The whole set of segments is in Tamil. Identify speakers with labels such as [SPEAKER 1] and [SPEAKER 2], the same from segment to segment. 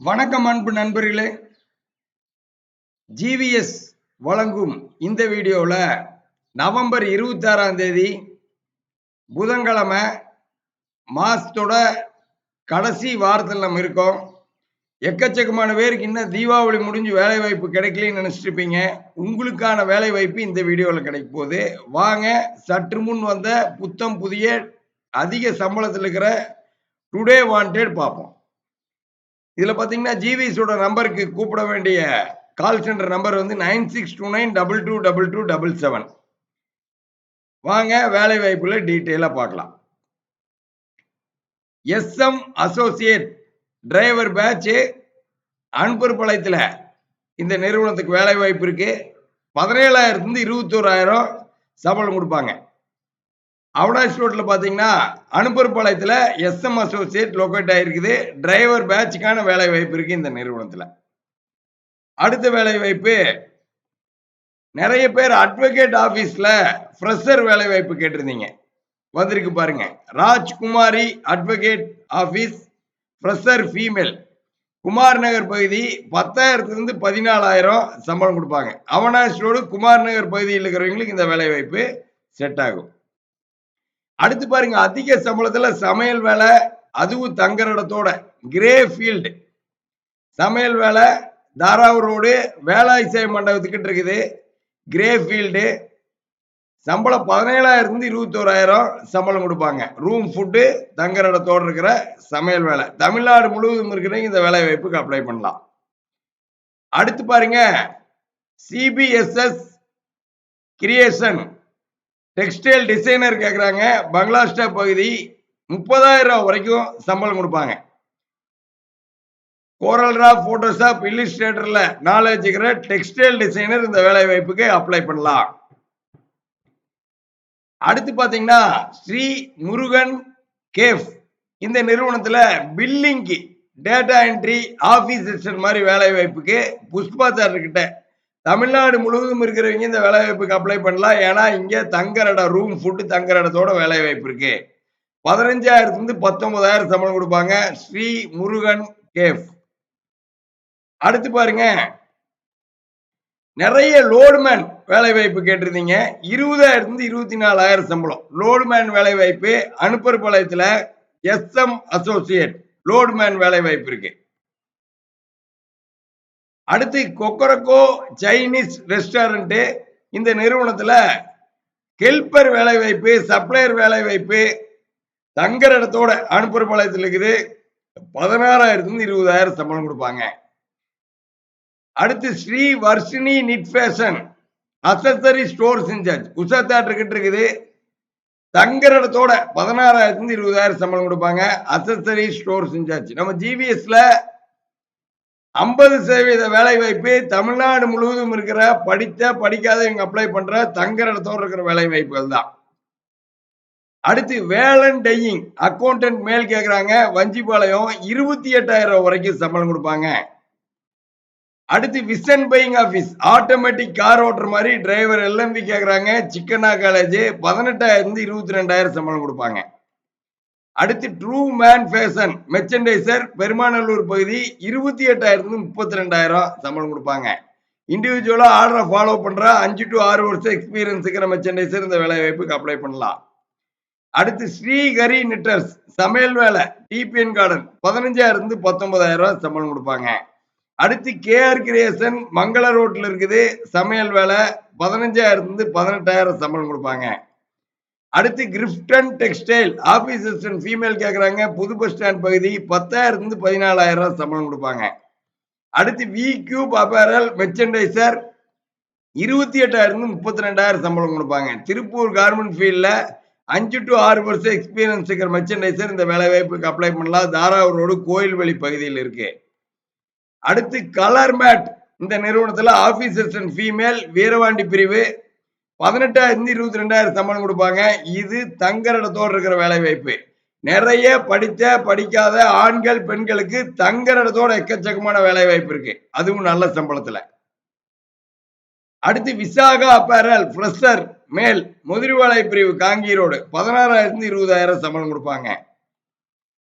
[SPEAKER 1] வணக்கம் அன்பு நண்பர்களே. ஜிவிஎஸ் வழங்கும் இந்த வீடியோவில் நவம்பர் இருபத்தாறாம் தேதி புதன்கிழமை மாதத்தோட கடைசி வாரத்தில் நம்ம இருக்கோம். எக்கச்சக்கமான பேருக்கு இன்னும் தீபாவளி முடிஞ்சு வேலை வாய்ப்பு கிடைக்கலன்னு நினச்சிட்ருப்பீங்க உங்களுக்கான வேலை வாய்ப்பு இந்த வீடியோவில் கிடைக்க போகுது. வாங்க சற்று முன் வந்த புத்தம் புதிய அதிக சம்பளத்தில் இருக்கிற டுடே வாண்டட் பார்ப்போம். இதுல பாத்தீங்கன்னா ஜிவிஸோட நம்பருக்கு கூப்பிட வேண்டிய கால் சென்டர் நம்பர் வந்து nine six two nine double two double two double seven வாங்க வேலை வாய்ப்புல டீட்டெயிலா பார்க்கலாம். எஸ்எம் அசோசியேட் டிரைவர் பேட்ச் அன்பர்பாளையத்தில் இந்த நிறுவனத்துக்கு வேலை வாய்ப்பு இருக்கு. பதினேழாயிரத்துலேருந்து இருபத்தோராயிரம் சம்பளம் கொடுப்பாங்க. அவடாஸ் ரோட்ல பாத்தீங்கன்னா அனுப்பர்பாளையத்தில் எஸ்எம் அசோசியேட் லொக்கேட் ஆயிருக்குது. டிரைவர் பேட்சுக்கான வேலை வாய்ப்பு இருக்கு இந்த நிறுவனத்துல. அடுத்த வேலை வாய்ப்பு நிறைய பேர் அட்வொகேட் ஆபீஸ்ல ஃப்ரெஷர் வேலை வாய்ப்பு கேட்டிருந்தீங்க. வந்திருக்கு பாருங்க. Rajkumari advocate office fresher female Kumar Nagar பகுதி பத்தாயிரத்துலேருந்து பதினாலாயிரம் சம்பளம் கொடுப்பாங்க. அவனாஷ் ரோடு குமார் நகர் பகுதியில் இருக்கிறவங்களுக்கு இந்த வேலை வாய்ப்பு செட் ஆகும். அடுத்து பாருங்க அதிக சம்பளத்துல சமையல் வேலை அதுவும் தங்குற இடத்தோட கிரே ஃபீல்டு சமையல் வேலை தாராவூர் ரோடு வேலாய்சாய் மண்டபத்துக்கிட்ட இருக்குது கிரே ஃபீல்டு சம்பளம் பதினேழாயிரத்துலேருந்து இருபத்தோராயிரம் சம்பளம் கொடுப்பாங்க. ரூம் ஃபுட்டு தங்குற இடத்தோட இருக்கிற சமையல் வேலை. தமிழ்நாடு முழுவதும் இருக்கிறவங்க இந்த வேலை வாய்ப்புக்கு அப்ளை பண்ணலாம். அடுத்து பாருங்க சிபிஎஸ்எஸ் கிரியேஷன் டெக்ஸ்டைல் டிசைனர் கேட்குறாங்க பங்களாஸ்டா பகுதி முப்பதாயிரம் ரூபா வரைக்கும் சம்பளம் கொடுப்பாங்க. கோரல்ரா போட்டோஷாப் இல்லிஸ்ட்ரேட்டர்ல நாலேஜ் இருக்கிற டெக்ஸ்டைல் டிசைனர் இந்த வேலை வாய்ப்புக்கு அப்ளை பண்ணலாம். அடுத்து பார்த்தீங்கன்னா ஸ்ரீ முருகன் கேஃப். இந்த நிறுவனத்தில் பில்லிங்க்கு டேட்டா என்ட்ரி ஆஃபீஸ் செக்ஷன் மாதிரி வேலை வாய்ப்புக்கு புஷ்பா தமிழ்நாடு முழுவதும் இருக்கிறவங்க இந்த வேலைவாய்ப்புக்கு அப்ளை பண்ணலாம். ஏன்னா இங்கே தங்குற இடம் ரூம் ஃபுட்டு தங்குற இடத்தோட வேலை வாய்ப்பு இருக்கு. பதினஞ்சாயிரத்துலேருந்து பத்தொன்பதாயிரம் சம்பளம் கொடுப்பாங்க. ஸ்ரீ முருகன் கேஃப். அடுத்து பாருங்க. நிறைய லோடுமேன் வேலை வாய்ப்பு கேட்டிருந்தீங்க. இருபதாயிரத்துலேருந்து இருபத்தி நாலாயிரம் சம்பளம். லோடுமேன் வேலை வாய்ப்பு அனுப்பர் பாளையத்தில் எஸ்எம் அசோசியேட் லோடுமேன் வேலை வாய்ப்பு இருக்குது அடுத்து கொக்கரக்கோ சைனீஸ் ரெஸ்டாரண்ட் இந்த நிறுவனத்துல ஹெல்பர் வேலை வாய்ப்பு சப்ளையர் வேலை வாய்ப்பு தங்குற இடத்தோட அனுப்புற பாளையத்தில் இருக்குது. பதினாறாயிரத்துல இருந்து இருபதாயிரம் சம்பளம் கொடுப்பாங்க. அடுத்து Sri Varshini knit fashion accessory stores incharge Usha theatre கிட்ட இருக்குது. தங்குற இடத்தோட பதினாறாயிரத்துல இருந்து இருபதாயிரம் சம்பளம் கொடுப்பாங்க. அசசரி ஸ்டோர்ஸ் இன்சார்ஜ் நம்ம ஜிவிஎஸ்ல ஐம்பது சதவீத வேலை வாய்ப்பு தமிழ்நாடு முழுவதும் இருக்கிற படித்த படிக்காத இவங்க அப்ளை பண்ற தங்குற இடத்தோட இருக்கிற வேலை வாய்ப்புகள் தான். அடுத்து வேலன் டையிங். அக்கௌண்டன்ட் மேல் கேட்குறாங்க வஞ்சிபாளையம் இருபத்தி எட்டாயிரம் வரைக்கும் சம்பளம் கொடுப்பாங்க. அடுத்து vision buying office. Automatic car ஓட்டுற மாதிரி டிரைவர் எல்எம்பி கேட்குறாங்க சிக்கனா காலேஜ் பதினெட்டாயிரம் இருந்து இருபத்தி ரெண்டாயிரம் சம்பளம் கொடுப்பாங்க. அடுத்து true man fashion merchandiser Perumanallur பகுதி இருபத்தி எட்டாயிரத்துலேருந்து முப்பத்தி ரெண்டாயிரம் சம்பளம் கொடுப்பாங்க. இண்டிவிஜுவலாக ஆர்டரை ஃபாலோ பண்ணுற அஞ்சு டு ஆறு வருஷம் எக்ஸ்பீரியன்ஸ் இருக்கிற மெர்ச்சன்டைசர் இந்த வேலை வாய்ப்புக்கு அப்ளை பண்ணலாம். அடுத்து ஸ்ரீஹரி நிட்டர்ஸ் சமையல் வேலை டிபிஎன் கார்டன் பதினஞ்சாயிரம் இருந்து பத்தொன்பதாயிரம் சம்பளம் கொடுப்பாங்க. அடுத்து கேஆர் கிரியேஷன் மங்கள ரோட்டில் இருக்குது சமையல் வேலை பதினஞ்சாயிரத்துலேருந்து பதினெட்டாயிரம் சம்பளம் கொடுப்பாங்க. அடுத்து Krypton textile. Office assistant female கேட்குறாங்க புது பஸ் ஸ்டாண்ட் பகுதி பத்தாயிரம் இருந்து பதினாலாயிரம் ரூபா சம்பளம் கொடுப்பாங்க. அடுத்து வி கியூப் அபேரல் மெர்ச்சன்டைசர் இருபத்தி எட்டாயிரம் இருந்து முப்பத்தி ரெண்டாயிரம் சம்பளம் கொடுப்பாங்க. திருப்பூர் கார்மெண்ட் ஃபீல்டில் அஞ்சு டு ஆறு வருஷம் எக்ஸ்பீரியன்ஸ் இருக்கிற மெர்ச்சன்டைசர் இந்த வேலை வாய்ப்புக்கு அப்ளை பண்ணலாம். தாராவூர் ரோடு கோயில்வெளி பகுதியில் இருக்கு. அடுத்து கலர் மேட் இந்த நிறுவனத்தில் ஆஃபீஸ் அசிஸ்டன்ட் ஃபீமேல் வீரவாண்டி பிரிவு பதினெட்டாயிரம் இருபத்தி ரெண்டாயிரம் சம்பளம் கொடுப்பாங்க. இது தங்குற இடத்தோடு இருக்கிற வேலை வாய்ப்பு நிறைய படித்த படிக்காத ஆண்கள் பெண்களுக்கு தங்குற இடத்தோட எக்கச்சக்கமான வேலை வாய்ப்பு இருக்கு. அதுவும் நல்ல சம்பளத்துல. அடுத்து விசாகா அப்பேரல் ஃப்ரெஷர் மேல் முதிர்வாளை பிரிவு காங்கி ரோடு. இருபதாயிரம் சம்பளம் கொடுப்பாங்க.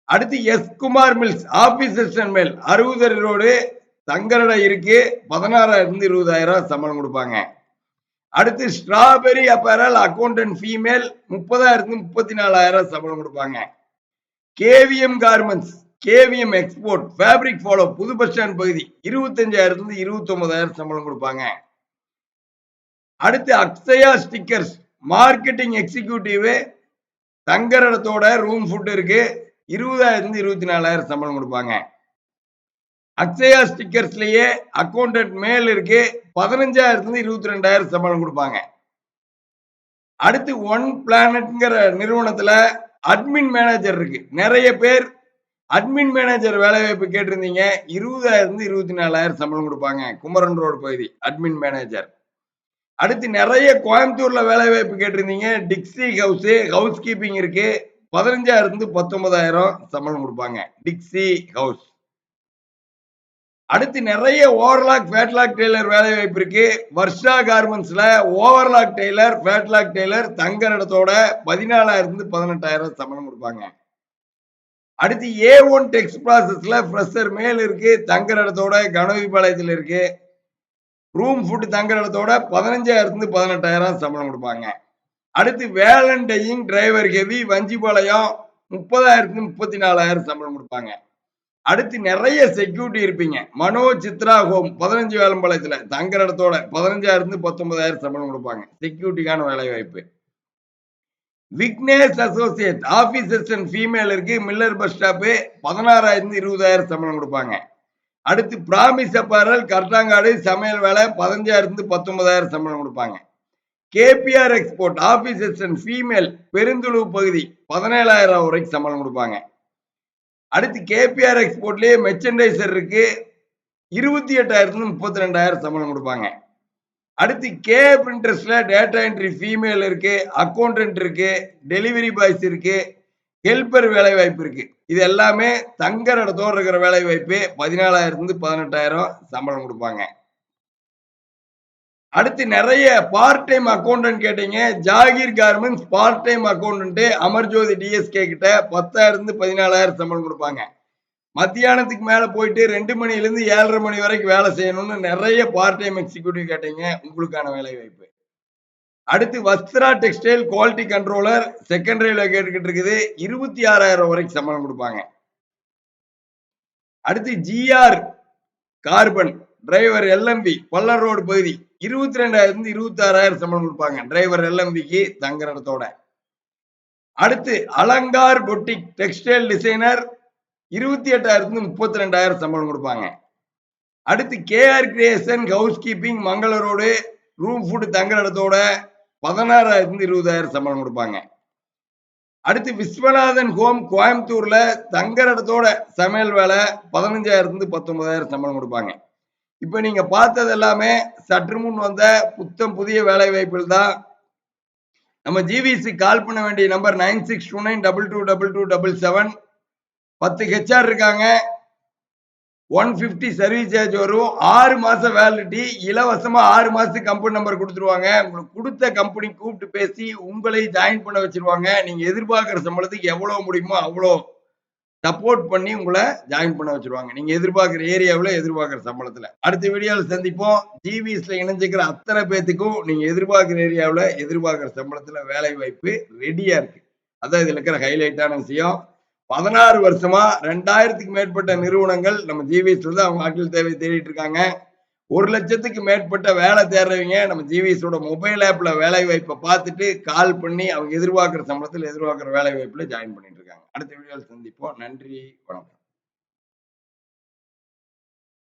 [SPEAKER 1] அடுத்து எஸ் குமார் மில்ஸ் ஆபீசர்ஸ் மேல் அறுபது ரோடு தங்கரடை இருக்கு. பதினாறாயிரம் இருந்து இருபதாயிரம் சம்பளம் கொடுப்பாங்க. அடுத்து ஸ்ட்ராபெரி அப்பரல் அக்கௌண்டன்ட் ஃபீமேல் முப்பதாயிரத்து முப்பத்தி நாலாயிரம் சம்பளம் கொடுப்பாங்க. KVM garments KVM export fabric follow புது பஸ் ஸ்டாண்ட் பகுதி இருபத்தஞ்சாயிரத்துலேருந்து இருபத்தி சம்பளம் கொடுப்பாங்க. அடுத்து அக்ஷயா ஸ்டிக்கர்ஸ் மார்க்கெட்டிங் எக்ஸிக்யூட்டிவ் தங்கரடத்தோட ரூம் ஃபுட் இருக்கு இருபதாயிரத்துலேருந்து இருபத்தி நாலாயிரம் சம்பளம் கொடுப்பாங்க. அக்ஷயா ஸ்டிக்கர்ஸ்லயே அக்கௌண்டன்ட் மேல் இருக்கு பதினஞ்சாயிரத்துல இருபத்தி ரெண்டாயிரம் சம்பளம் கொடுப்பாங்க. அடுத்து ஒன் பிளானட்ங்கிற நிறுவனத்துல அட்மின் மேனேஜர் இருக்கு. நிறைய பேர் அட்மின் மேனேஜர் வேலை வாய்ப்பு கேட்டிருந்தீங்க. இருபதாயிரம் இருபத்தி நாலாயிரம் சம்பளம் கொடுப்பாங்க. குமரன் ரோடு பகுதி அட்மின் மேனேஜர் அடுத்து நிறைய கோயம்புத்தூர்ல வேலை வாய்ப்பு கேட்டிருந்தீங்க. டிக்ஸி ஹவுஸ் ஹவுஸ் கீப்பிங் இருக்கு. பதினஞ்சாயிரம் இருந்து பத்தொன்பதாயிரம் சம்பளம் கொடுப்பாங்க. டிக்ஸி ஹவுஸ் அடுத்து நிறைய ஓவர்லாக் ஃபேட்லாக் டெய்லர் வேலை வாய்ப்பு இருக்கு. வர்ஷா கார்மெண்ட்ஸ்ல ஓவர்லாக் டெய்லர் ஃபேட்லாக் டெய்லர் தங்க இடத்தோட பதினாலாயிரம் இருந்து பதினெட்டாயிரம் சம்பளம் கொடுப்பாங்க. அடுத்து ஏ ஒன் டெக்ஸ் ப்ராசஸ்ல ஃப்ரெஷர் மேல் இருக்கு தங்குற இடத்தோட கனவிபாளையத்தில் இருக்கு. ரூம் ஃபுட் தங்குற இடத்தோட பதினஞ்சாயிரத்து இருந்து பதினெட்டாயிரம் சம்பளம் கொடுப்பாங்க. அடுத்து வேலண்டையிங் டிரைவர் ஹெவி வஞ்சிபாளையம் முப்பதாயிரத்து முப்பத்தி நாலாயிரம் சம்பளம் கொடுப்பாங்க. அடுத்து நிறைய செக்யூரிட்டி இருப்பீங்க. மனோ சித்ரா ஹோம் பதினஞ்சு வேலம்பாளையத்துல தங்குற இடத்தோட பதினஞ்சாயிரம் இருந்து பத்தொன்பதாயிரம் சம்பளம் கொடுப்பாங்க. செக்யூரிட்டிக்கான வேலை வாய்ப்பு Vignesh associate office assistant female இருக்கு. மில்லர் பஸ் ஸ்டாப்பு பதினாறாயிரம் இருபதாயிரம் சம்பளம் கொடுப்பாங்க. அடுத்து பிராமிஸ் அப்பாரல் கர்டாங்காடு சமையல் வேலை பதினஞ்சாயிரத்து பத்தொன்பதாயிரம் சம்பளம் கொடுப்பாங்க. KPR export office assistant female Perundurai பகுதி பதினேழாயிரம் வரைக்கும் சம்பளம் கொடுப்பாங்க. அடுத்து கேபிஆர் எக்ஸ்போர்ட்லயே மெர்ச்சன்டைசர் இருக்கு. இருபத்தி எட்டாயிரத்துல முப்பத்தி ரெண்டாயிரம் சம்பளம் கொடுப்பாங்க. அடுத்து கே பிரிண்டர்ஸ்ல டேட்டா என்ட்ரி ஃபீமேல் இருக்கு அக்கௌண்டன்ட் இருக்கு டெலிவரி பாய்ஸ் இருக்கு ஹெல்பர் வேலை வாய்ப்பு இருக்கு. இது எல்லாமே தங்குற இடத்தோடு இருக்கிற வேலை வாய்ப்பு பதினாலாயிரத்துலேருந்து பதினெட்டாயிரம் சம்பளம் கொடுப்பாங்க. அடுத்து நிறைய பார்ட் டைம் அக்கௌண்டன்ட் கேட்டீங்க. Zakir garments part time accountant Amarjothi TSK கிட்ட பத்தாயிரத்து பதினாலாயிரம் சம்பளம் கொடுப்பாங்க. மத்தியானத்துக்கு மேலே போயிட்டு ரெண்டு மணிலேருந்து ஏழரை மணி வரைக்கும் வேலை செய்யணும்னு நிறைய பார்ட் டைம் எக்ஸிக்யூட்டிவ் கேட்டீங்க. உங்களுக்கான வேலை வாய்ப்பு. அடுத்து வஸ்திரா டெக்ஸ்டைல் குவாலிட்டி கண்ட்ரோலர் செகண்டரியில் கேட்டுக்கிட்டு இருக்குது. இருபத்தி ஆறாயிரம் வரைக்கும் சம்பளம் கொடுப்பாங்க. அடுத்து ஜிஆர் கார்பன். டிரைவர் எல்எம்பி பல்லர் ரோடு பகுதி இருபத்தி ரெண்டாயிரம் இருபத்தி ஆறாயிரம் சம்பளம் கொடுப்பாங்க. டிரைவர் எல்எம்பிக்கு தங்குற இடத்தோட. அடுத்து அலங்கார் பொட்டிக் டெக்ஸ்டைல் டிசைனர் இருபத்தி எட்டாயிரத்து முப்பத்தி ரெண்டாயிரம் சம்பளம் கொடுப்பாங்க. அடுத்து KR creation housekeeping Mangala road room food தங்குற இடத்தோட பதினாறாயிரத்து இருபதாயிரம் சம்பளம் கொடுப்பாங்க. அடுத்து விஸ்வநாதன் ஹோம் கோயம்புத்தூர்ல தங்குற இடத்தோட சமையல் வேலை பதினஞ்சாயிரத்து பத்தொன்பதாயிரம் சம்பளம் கொடுப்பாங்க. இப்ப நீங்க பார்த்தது எல்லாமே சற்று முன் வந்த புத்தம் புதிய வேலை வாய்ப்பில் தான் நம்ம ஜிவிசி கால் பண்ண வேண்டிய number nine six two nine double two double two double seven பத்து ஹெச்ஆர் இருக்காங்க. ஒன் பிப்டி சர்வீஸ் சார்ஜ் வரும். ஆறு மாசம் வேலிடிட்டி இலவசமா ஆறு மாசத்துக்கு கம்பெனி நம்பர் கொடுத்துருவாங்க. உங்களுக்கு கொடுத்த கம்பெனி கூப்பிட்டு பேசி உங்களை ஜாயின் பண்ண வச்சிருவாங்க. நீங்க எதிர்பார்க்கிற சம்பளத்துக்கு எவ்வளவு முடியுமோ அவ்வளோ. சப்போர்ட் பண்ணி உங்களை ஜாயின் பண்ண வச்சிருவாங்க. நீங்க எதிர்பார்க்குற ஏரியாவில் எதிர்பார்க்குற சம்பளத்துல. அடுத்த வீடியோவில் சந்திப்போம். ஜிவிஎஸ்ல இணைஞ்சிக்கிற அத்தனை பேத்துக்கும் நீங்க எதிர்பார்க்குற ஏரியாவில் எதிர்பார்க்குற சம்பளத்துல வேலை வாய்ப்பு ரெடியா இருக்கு. அதான் இதுல இருக்கிற ஹைலைட்டான விஷயம். பதினாறு வருஷமா ரெண்டாயிரத்துக்கு மேற்பட்ட நிறுவனங்கள் நம்ம ஜிவிஎஸ்ல தான் அவங்க ஆட்கள் தேவை தேடிட்டு இருக்காங்க. ஒரு லட்சத்துக்கு மேற்பட்ட வேலை தேடுறவங்க நம்ம ஜிவிஎஸோட மொபைல் ஆப்ல வேலை வாய்ப்பை பார்த்துட்டு கால் பண்ணி அவங்க எதிர்பார்க்குற சம்பளத்தில் எதிர்பார்க்குற வேலை வாய்ப்புல ஜாயின் பண்ணிட்டு இருக்காங்க. அடுத்த வீடியோவில் சந்திப்போம். நன்றி. வணக்கம்.